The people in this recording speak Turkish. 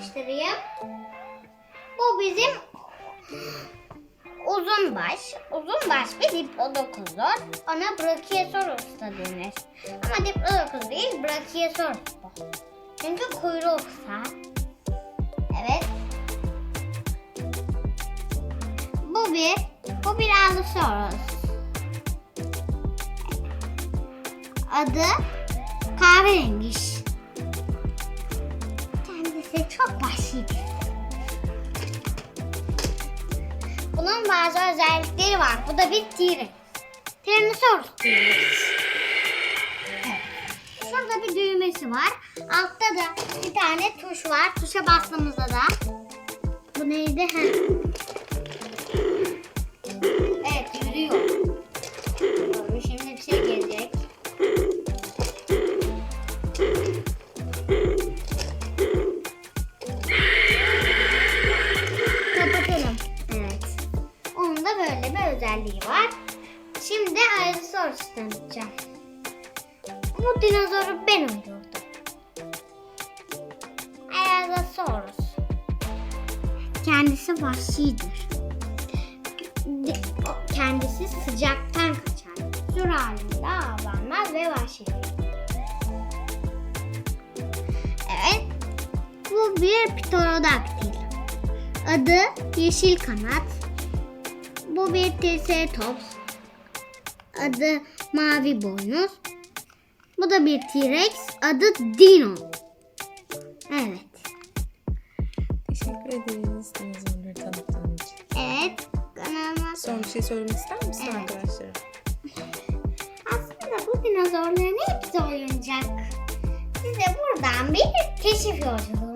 göstereyim. Bu bizim uzun baş. Uzun baş bir diplodokuzdur. Ona Brachiosaurus da denir. Ama diplodokuz değil, Brachiosaurus bu. Çünkü kuyruğu kısa. Evet. Bu bir, bu bir Allosaurus. Adı kahverengi. Bunun bazı özellikleri var. Bu da bir T-Rex. Tyrannosaurus T-Rex. Şurada bir düğmesi var. Altta da bir tane tuş var. Tuşa bastığımızda da bu neydi? Heh. Özelliği var. Şimdi Allosaurus tanıtacağım. Bu dinozoru ben uydurdum. Allosaurus. Kendisi vahşidir. Kendisi sıcaktan kaçar. Sur halinde avlanmaz ve vahşidir. Evet. Bu bir pterodaktil. Adı yeşil kanat. Bu bir triceratops. Adı mavi boynuz. Bu da bir T-Rex. Adı Dino. Evet. Teşekkür ederiz dinozorları tanıttığın için. Evet. Kanalıma Son bir şey söylemek ister misin Evet. arkadaşlara? Aslında bu dinozorların hepsi oyuncak. Size buradan bir keşif yolculuğu